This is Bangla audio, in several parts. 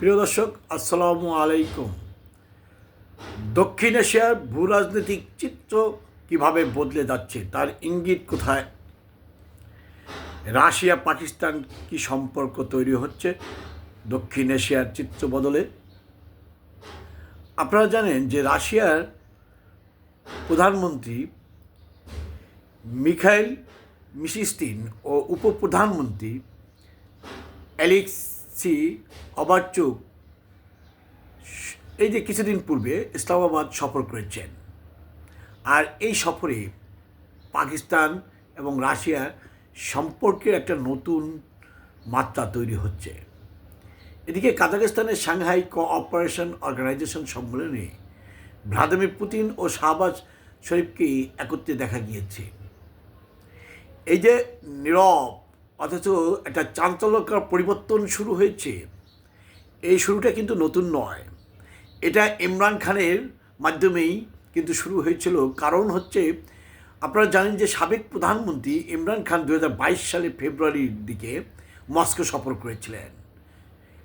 প্রিয় দর্শক, আসসালামু আলাইকুম। দক্ষিণ এশিয়ার ভূ রাজনৈতিক চিত্র কীভাবে বদলে যাচ্ছে, তার ইঙ্গিত কোথায়? রাশিয়া, পাকিস্তান কি সম্পর্ক তৈরি হচ্ছে, দক্ষিণ এশিয়ার চিত্র বদলে? আপনারা জানেন যে রাশিয়ার প্রধানমন্ত্রী মিখাইল মিসিস্তিন ও উপপ্রধানমন্ত্রী অ্যালেক্সি অবারচুক এই যে কিছুদিন পূর্বে ইসলামাবাদ সফর করেছেন, আর এই সফরে পাকিস্তান এবং রাশিয়া সম্পর্কের একটা নতুন মাত্রা তৈরি হচ্ছে। এদিকে কাজাকিস্তানের সাংহাই কোঅপারেশন অর্গানাইজেশন সম্মেলনে ভ্লাদিমির পুতিন ও শাহবাজ শরীফকে একত্রে দেখা গিয়েছে। এই যে নীরব অথচ একটা চাঞ্চল্যকর পরিবর্তন শুরু হয়েছে। এই শুরুটা কিন্তু নতুন নয়। এটা ইমরান খানের মাধ্যমেই কিন্তু শুরু হয়েছিল। কারণ হচ্ছে, আপনারা জানেন যে সাবেক প্রধানমন্ত্রী ইমরান খান দু সালে ফেব্রুয়ারির দিকে মস্কো সফর করেছিলেন।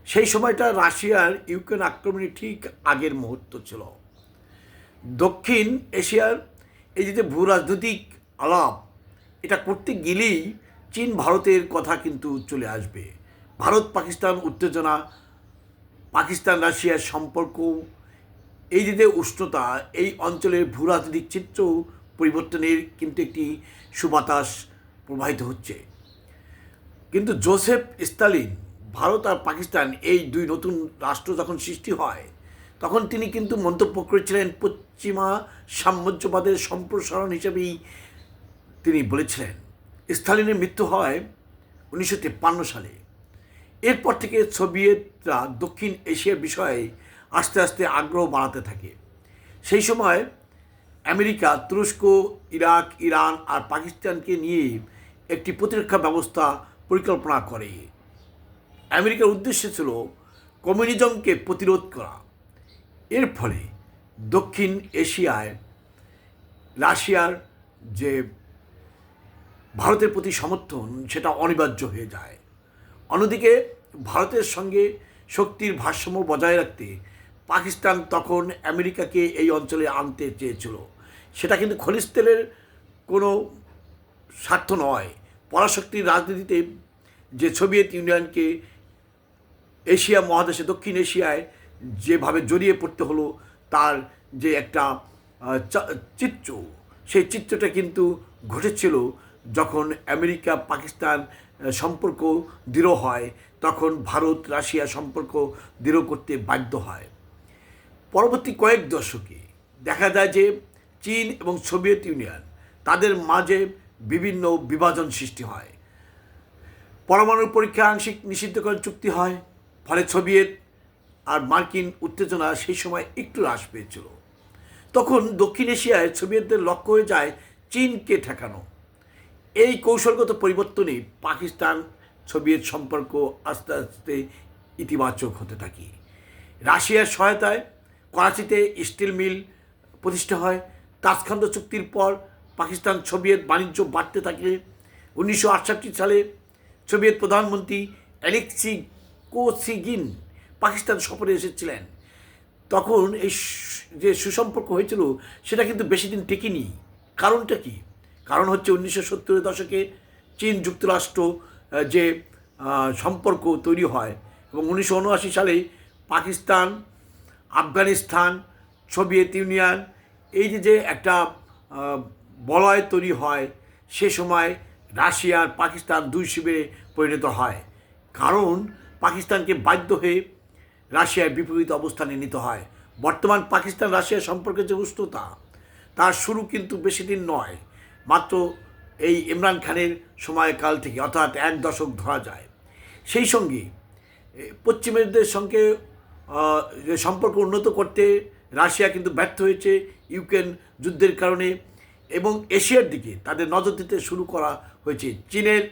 সেই সময়টা রাশিয়ার ইউক্রেন আক্রমণের ঠিক আগের মুহূর্ত ছিল। দক্ষিণ এশিয়ার এই যে ভূ রাজনৈতিক আলাপ, এটা করতে গেলেই চীন ভারতের কথা কিন্তু চলে আসবে। ভারত, পাকিস্তান, উত্তেজনা, পাকিস্তান, রাশিয়ার সম্পর্ক, এই যে উষ্ণতা, এই অঞ্চলের ভূ রাজনৈতিক চিত্র পরিবর্তনের কিন্তু একটি সুবাতাস প্রবাহিত হচ্ছে। কিন্তু জোসেফ স্টালিন, ভারত আর পাকিস্তান এই দুই নতুন রাষ্ট্র যখন সৃষ্টি হয়, তখন তিনি কিন্তু মন্তব্য করেছিলেন পশ্চিমা সাম্রাজ্যবাদের সম্প্রসারণ হিসেবেই তিনি বলেছিলেন। স্টালিনের মৃত্যু হয় উনিশশো তেপ্পান্ন সালে। এরপর থেকে সোভিয়েতরা দক্ষিণ এশিয়ার বিষয়ে আস্তে আস্তে আগ্রহ বাড়াতে থাকে। সেই সময় আমেরিকা, তুরস্ক, ইরাক, ইরান আর পাকিস্তানকে নিয়ে একটি প্রতিরক্ষা ব্যবস্থা পরিকল্পনা করে। আমেরিকার উদ্দেশ্য ছিল কমিউনিজমকে প্রতিরোধ করা। এর ফলে দক্ষিণ এশিয়ায় রাশিয়ার যে ভারতের প্রতি সমর্থন, সেটা অনিবার্য হয়ে যায়। অন্যদিকে, ভারতের সঙ্গে শক্তির ভারসাম্য বজায় রাখতে পাকিস্তান তখন আমেরিকাকে এই অঞ্চলে আনতে চেয়েছিল। সেটা কিন্তু খনিজ তেলের কোনো স্বার্থ নয়। পরাশক্তির রাজনীতিতে যে সোভিয়েত ইউনিয়নকে এশিয়া মহাদেশে, দক্ষিণ এশিয়ায় যেভাবে জড়িয়ে পড়তে হলো, তার যে একটা চিত্র, সেই চিত্রটা কিন্তু ঘটেছিল যখন আমেরিকা, পাকিস্তান সম্পর্ক দৃঢ় হয়, তখন ভারত, রাশিয়া সম্পর্ক দৃঢ় করতে বাধ্য হয়। পরবর্তী কয়েক দশকে দেখা যায় যে চীন এবং সোভিয়েত ইউনিয়ন তাদের মাঝে বিভিন্ন বিভাজন সৃষ্টি হয়। পরমাণু পরীক্ষা আংশিক নিষিদ্ধকরণ চুক্তি হয়, ফলে সোভিয়েত আর মার্কিন উত্তেজনা সেই সময় একটু হ্রাস পেয়েছিল। তখন দক্ষিণ এশিয়ায় সোভিয়েতদের লক্ষ্য হয়ে যায় চীনকে ঠেকানো। এই কৌশলগত পরিবর্তনে পাকিস্তান সোভিয়েত সম্পর্ক আস্তে আস্তে ইতিবাচক হতে থাকে। রাশিয়ার সহায়তায় করাচিতে স্টিল মিল প্রতিষ্ঠা হয়। তাসখন্দ চুক্তির পর পাকিস্তান সোভিয়েত বাণিজ্য বাড়তে থাকে। উনিশশো আটষট্টি সালে সোভিয়েত প্রধানমন্ত্রী অ্যালেক্সি কোসিগিন পাকিস্তান সফরে এসেছিলেন। তখন এই যে সুসম্পর্ক হয়েছিল, সেটা কিন্তু বেশি দিন টেকেনি। কারণটা কি? কারণ হচ্ছে উনিশশো সত্তরের দশকে চীন যুক্তরাষ্ট্র যে সম্পর্ক তৈরি হয় এবং উনিশশো উনআশি সালে পাকিস্তান, আফগানিস্তান, সোভিয়েত ইউনিয়ন এই যে যে একটা বলয় তৈরি হয় সে সময় রাশিয়া আর পাকিস্তান দুই শিবিরে পরিণত হয়। কারণ পাকিস্তানকে বাধ্য হয়ে রাশিয়ার বিপরীত অবস্থানে নিতে হয়। বর্তমান পাকিস্তান রাশিয়ার সম্পর্কে যে উষ্ণতা, তার শুরু কিন্তু বেশি দিন নয়। মাত্র এই ইমরান খানের সময়কাল থেকে অর্থাৎ এক দশক ধরা যায়। সেই সঙ্গে এ, পশ্চিমেরদের সঙ্গে সম্পর্ক উন্নত করতে রাশিয়া কিন্তু ব্যর্থ হয়েছে ইউক্রেন যুদ্ধের কারণে এবং এশিয়ার দিকে তাদের নজর দিতে শুরু করা হয়েছে। চীনের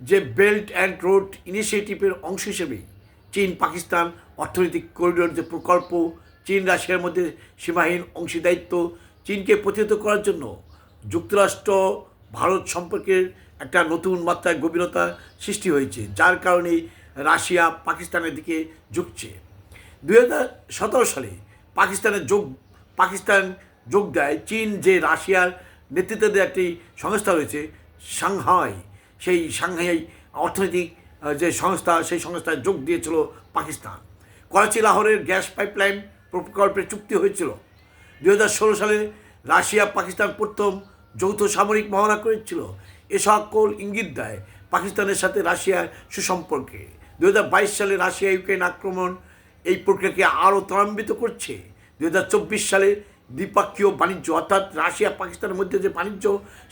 যে বেল্ট অ্যান্ড রোড ইনিশিয়েটিভের অংশ হিসেবেই চীন পাকিস্তান অর্থনৈতিক করিডোর যে প্রকল্প চীন রাশিয়ার মধ্যে সীমাহীন অংশীদারিত্ব চীনকে প্রতিহত করার জন্য যুক্তরাষ্ট্র, ভারত সম্পর্কের একটা নতুন মাত্রায় গভীরতা সৃষ্টি হয়েছে, যার কারণে রাশিয়া পাকিস্তানের দিকে ঝুঁকছে। দুই হাজার সতেরো সালে পাকিস্তানের যোগ, পাকিস্তান যোগ দেয় চীন, যে রাশিয়ার নেতৃত্বে একটি সংস্থা রয়েছে, সাংহাই। সেই সাংহাই অর্থনৈতিক যে সংস্থা, সেই সংস্থায় যোগ দিয়েছিল পাকিস্তান। করাচি লাহোরের গ্যাস পাইপলাইন প্রকল্পের চুক্তি হয়েছিল। দু হাজার ষোলো সালে রাশিয়া, পাকিস্তান প্রথম যৌথ সামরিক মহড়া করেছিল। এ সকল ইঙ্গিত দেয় পাকিস্তানের সাথে রাশিয়ার সুসম্পর্কে। দু হাজার বাইশ সালে রাশিয়া ইউক্রেন আক্রমণ এই প্রক্রিয়াকে আরও ত্বরান্বিত করছে। দু হাজার চব্বিশ সালে দ্বিপাক্ষীয় বাণিজ্য, অর্থাৎ রাশিয়া, পাকিস্তানের মধ্যে যে বাণিজ্য,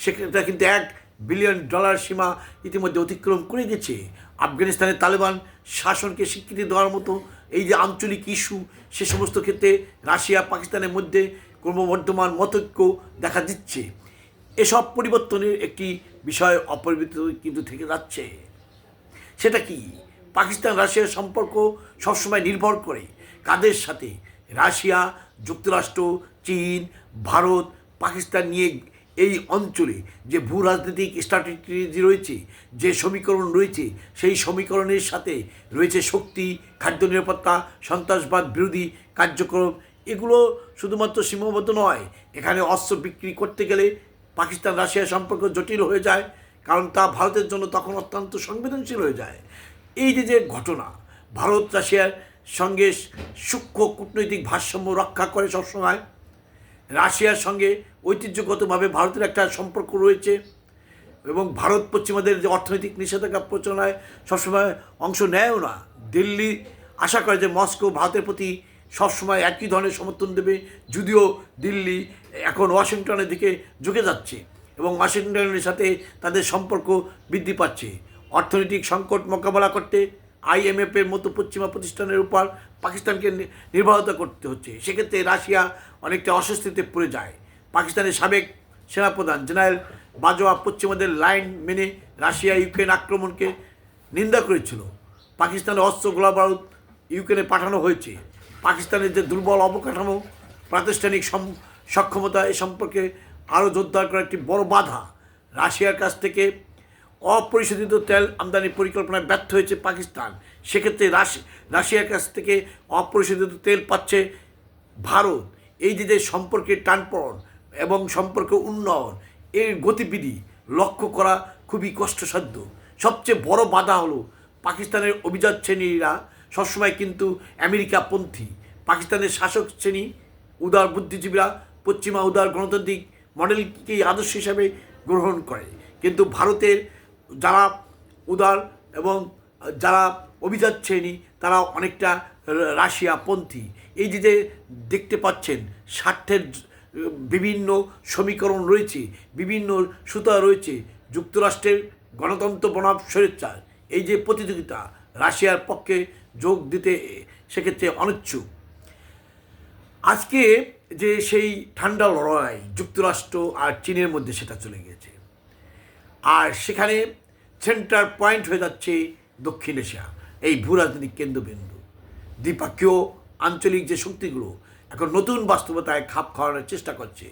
সেটা কিন্তু এক বিলিয়ন ডলার সীমা ইতিমধ্যে অতিক্রম করে গেছে। আফগানিস্তানের তালেবান শাসনকে স্বীকৃতি দেওয়ার মতো এই যে আঞ্চলিক ইস্যু, সে সমস্ত ক্ষেত্রে রাশিয়া, পাকিস্তানের মধ্যে ক্রমবর্ধমান মতৈক্য দেখা দিচ্ছে। এসব পরিবর্তনের একটি বিষয় অপরিবর্তিত কিন্তু থেকে যাচ্ছে। সেটা কি? পাকিস্তান রাশিয়ার সম্পর্ক সবসময় নির্ভর করে কাদের সাথে? রাশিয়া, যুক্তরাষ্ট্র, চীন, ভারত, পাকিস্তান নিয়ে এই অঞ্চলে যে ভূ রাজনৈতিক স্ট্র্যাটেজি রয়েছে, যে সমীকরণ রয়েছে, সেই সমীকরণের সাথে রয়েছে শক্তি, খাদ্য নিরাপত্তা, সন্ত্রাসবাদ বিরোধী কার্যক্রম এগুলো শুধুমাত্র সীমাবদ্ধ নয়, এখানে অস্ত্র বিক্রি করতে গেলে পাকিস্তান রাশিয়ার সম্পর্ক জটিল হয়ে যায়, কারণ তা ভারতের জন্য তখন অত্যন্ত সংবেদনশীল হয়ে যায়। এই যে যে ঘটনা, ভারত রাশিয়ার সঙ্গে সূক্ষ্ম কূটনৈতিক ভারসাম্য রক্ষা করে সবসময়, রাশিয়ার সঙ্গে ঐতিহ্যগতভাবে ভারতের একটা সম্পর্ক রয়েছে এবং ভারত পশ্চিমাদের যে অর্থনৈতিক নিষেধাজ্ঞা প্রচলনায় সবসময় অংশ নেয়ও না। দিল্লি আশা করে যে মস্কো ভারতের প্রতি সবসময় একই ধরনের সমর্থন দেবে, যদিও দিল্লি এখন ওয়াশিংটনের দিকে ঝুঁকে যাচ্ছে এবং ওয়াশিংটনের সাথে তাদের সম্পর্ক বৃদ্ধি পাচ্ছে। অর্থনৈতিক সংকট মোকাবেলা করতে আইএমএফের মতো পশ্চিমা প্রতিষ্ঠানের উপর পাকিস্তানকে নির্ভরতা করতে হচ্ছে। সেক্ষেত্রে রাশিয়া অনেকটা অস্বস্তিতে পড়ে যায়। পাকিস্তানের সাবেক সেনাপ্রধান জেনারেল বাজোয়া পশ্চিমাদের লাইন মেনে রাশিয়া ইউক্রেন আক্রমণকে নিন্দা করেছিল। পাকিস্তানের অস্ত্র গোলাবারুদ ইউক্রেনে পাঠানো হয়েছে। পাকিস্তানের যে দুর্বল অবকাঠামো, প্রাতিষ্ঠানিক সক্ষমতা এ সম্পর্কে আরও জোরদার করা একটি বড় বাধা, রাশিয়ার কাছ থেকে অপরিশোধিত তেল আমদানি পরিকল্পনায় ব্যর্থ হয়েছে পাকিস্তান। সেক্ষেত্রে রাশি, রাশিয়ার কাছ থেকে অপরিশোধিত তেল পাচ্ছে ভারত। এই যে সম্পর্কের টানপড়ন এবং সম্পর্ক উন্নয়ন, এর গতিবিধি লক্ষ্য করা খুবই কষ্টসাধ্য। সবচেয়ে বড় বাধা হলো পাকিস্তানের অভিজাত শ্রেণীরা সবসময় কিন্তু আমেরিকাপন্থী। পাকিস্তানের শাসক শ্রেণি, উদার বুদ্ধিজীবীরা পশ্চিমা উদার গণতান্ত্রিক মডেলকেই আদর্শ হিসাবে গ্রহণ করে। কিন্তু ভারতের যারা উদার এবং যারা অভিজাত শ্রেণি, তারা অনেকটা রাশিয়াপন্থী। এই যে যে দেখতে পাচ্ছেন, স্বার্থের বিভিন্ন সমীকরণ রয়েছে, বিভিন্ন সুতা রয়েছে, যুক্তরাষ্ট্রের গণতন্ত্র বনাম স্বেচ্ছা এই যে প্রতিযোগিতা, রাশিয়ার পক্ষে যোগ দিতে সেক্ষেত্রে অনিচ্ছুক। আজকে যে সেই ঠান্ডা লড়াই যুক্তরাষ্ট্র আর চীনের মধ্যে সেটা চলে গিয়েছে। আর সেখানে সেন্টার পয়েন্ট হয়ে যাচ্ছে দক্ষিণ এশিয়া, এই ভূ রাজনৈতিক কেন্দ্রবিন্দু। দ্বিপাক্ষীয় আঞ্চলিক যে শক্তিগুলো এখন নতুন বাস্তবতায় খাপ খাওয়ানোর চেষ্টা করছে।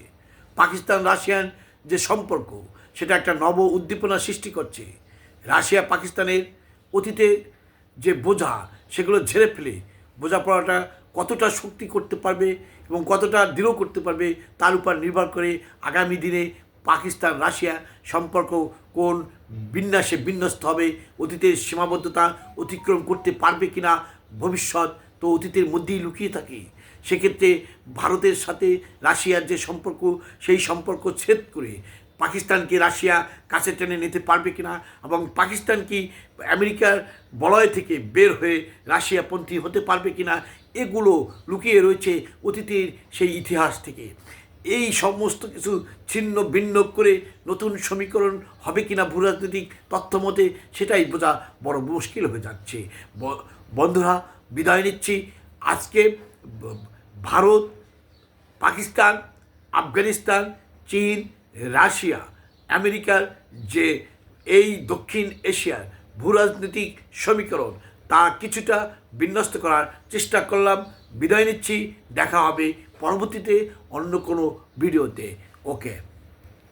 পাকিস্তান রাশিয়ান যে সম্পর্ক, সেটা একটা নব উদ্দীপনা সৃষ্টি করছে। রাশিয়া পাকিস্তানের অতীতে যে বোঝা সেগুলো ঝেড়ে ফেলে। বোঝাপড়াটা কতটা শক্তি করতে পারবে এবং কতটা দৃঢ় করতে পারবে তার উপর নির্ভর করে আগামী দিনে পাকিস্তান, রাশিয়া সম্পর্ক কোন বিন্যাসে বিন্যস্ত হবে, অতীতের সীমাবদ্ধতা অতিক্রম করতে পারবে কিনা, ভবিষ্যৎ তো অতীতের মধ্যেই লুকিয়ে থাকে। সেক্ষেত্রে ভারতের সাথে রাশিয়ার যে সম্পর্ক, সেই সম্পর্ক ছেদ করে পাকিস্তানকে রাশিয়া কাছে টেনে নিতে পারবে কিনা এবং পাকিস্তান কি আমেরিকার বলয় থেকে বের হয়ে রাশিয়াপন্থী হতে পারবে কিনা এগুলো লুকিয়ে রয়েছে অতীতের সেই ইতিহাস থেকে। এই সমস্ত কিছু ছিন্ন ভিন্ন করে নতুন সমীকরণ হবে কিনা ভূরাজনৈতিক তথ্য মতে সেটাই বোঝা বড় মুশকিল হয়ে যাচ্ছে। বন্ধুরা, বিদায় নিচ্ছি। আজকে ভারত, পাকিস্তান, আফগানিস্তান, চীন রাশিয়া, আমেরিকার যে এই দক্ষিণ এশিয়ার ভূরাজনৈতিক সমীকরণ, তা কিছুটা বিন্যস্ত করার চেষ্টা করলাম। বিদায় নিচ্ছি, দেখা হবে পরবর্তীতে অন্য কোনো ভিডিওতে। ওকে।